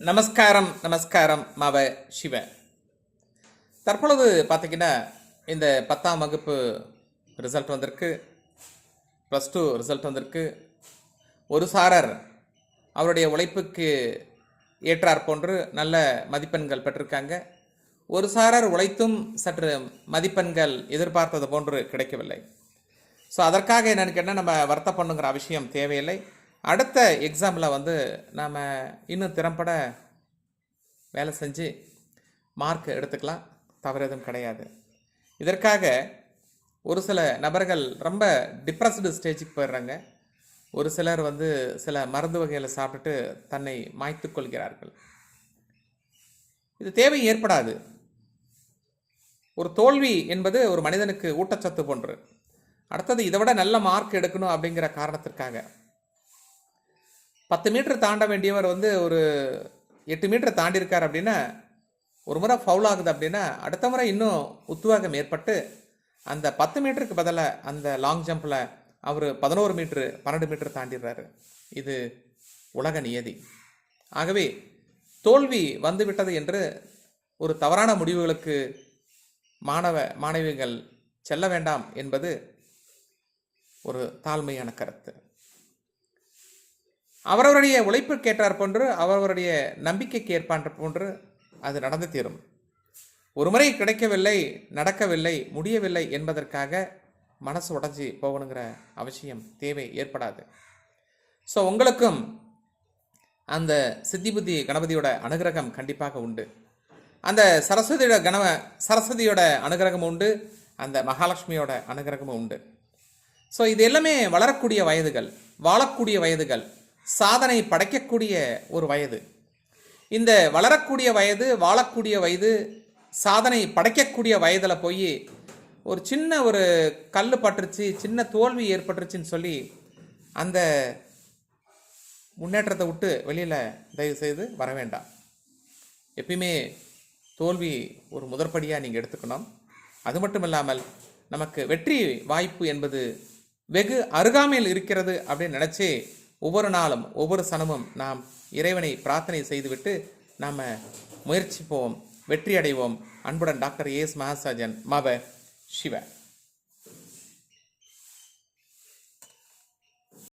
நமஸ்காரம் நமஸ்காரம் மாவ சிவ. தற்பொழுது பார்த்தீங்கன்னா இந்த பத்தாம் வகுப்பு ரிசல்ட் வந்திருக்கு. ப்ளஸ் டூ ரிசல்ட் வந்திருக்கு. ஒரு சாரர் அவருடைய உழைப்புக்கு ஏற்றார் போன்று நல்ல மதிப்பெண்கள் பெற்றிருக்காங்க. ஒரு சாரர் உழைத்தும் சற்று மதிப்பெண்கள் எதிர்பார்த்தது போன்று கிடைக்கவில்லை. ஸோ அதற்காக என்னென்னு கேட்டால் நம்ம வருத்தப்பண்ணுங்கிற அவசியம் தேவையில்லை. அடுத்த எக்ஸாமில் வந்து நாம் இன்னும் திறம்பட வேலை செஞ்சு மார்க் எடுத்துக்கலாம். தவறு எதுவும் கிடையாது. இதற்காக ஒரு சில நபர்கள் ரொம்ப டிப்ரெஸ்டு ஸ்டேஜுக்கு போயிடுறாங்க. ஒரு சிலர் வந்து சில மருந்து வகைகளை சாப்பிட்டுட்டு தன்னை மாய்த்து கொள்கிறார்கள். இது தேவை ஏற்படாது. ஒரு தோல்வி என்பது ஒரு மனிதனுக்கு ஊட்டச்சத்து போன்று. அடுத்தது இதை விட நல்ல மார்க் எடுக்கணும் அப்படிங்கிற காரணத்திற்காக. பத்து மீட்டர் தாண்ட வேண்டியவர் வந்து ஒரு எட்டு மீட்டர் தாண்டி இருக்கார் அப்படின்னா ஒரு முறை ஃபவுல் ஆகுது அப்படின்னா அடுத்த முறை இன்னும் உத்வேகம் ஏற்பட்டு அந்த பத்து மீட்டருக்கு பதிலாக அந்த லாங் ஜம்பில் அவர் பதினோரு மீட்ரு பன்னெண்டு மீட்டர் தாண்டிடுறாரு. இது உலக நியதி. ஆகவே தோல்வி வந்துவிட்டது என்று ஒரு தவறான முடிவுகளுக்கு மாணவ மாணவிகள் செல்ல வேண்டாம் என்பது ஒரு தாழ்மையான கருத்து. அவரவருடைய உழைப்புக்கேற்றார் போன்று அவரவருடைய நம்பிக்கைக்கு ஏற்பான்ற போன்று அது நடந்து தீரும். ஒரு முறை கிடைக்கவில்லை நடக்கவில்லை முடியவில்லை என்பதற்காக மனசு உடஞ்சி போகணுங்கிற அவசியம் தேவை ஏற்படாது. ஸோ உங்களுக்கும் அந்த சித்தி புத்தி கணபதியோட அனுகிரகம் கண்டிப்பாக உண்டு. அந்த சரஸ்வதியோட கணவ சரஸ்வதியோட அனுகிரகமும் உண்டு அந்த மகாலட்சுமியோட அனுகிரகமும் உண்டு. ஸோ இது எல்லாமே வளரக்கூடிய வயதுகள் வாழக்கூடிய வயதுகள். சாதனை படைக்கக்கூடிய ஒரு வயது. இந்த வளரக்கூடிய வயது வாழக்கூடிய வயது சாதனை படைக்கக்கூடிய வயதில் போய் ஒரு சின்ன ஒரு கல் பட்டுருச்சு சின்ன தோல்வி ஏற்பட்டுருச்சுன்னு சொல்லி அந்த முன்னேற்றத்தை விட்டு வெளியில் தயவு செய்து வர வேண்டாம். எப்பயுமே தோல்வி ஒரு முதற்படியாக நீங்கள் எடுத்துக்கணும். அது மட்டும் இல்லாமல் நமக்கு வெற்றி வாய்ப்பு என்பது வெகு அருகாமையில் இருக்கிறது அப்படின்னு நினச்சி ஒவ்வொரு நாளும் ஒவ்வொரு சனமும் நாம் இறைவனை பிரார்த்தனை செய்துவிட்டு நாம் முயற்சிப்போம் வெற்றி அடைவோம் அன்புடன் டாக்டர் ஏஎஸ் மகாசாஜன் மப சிவ.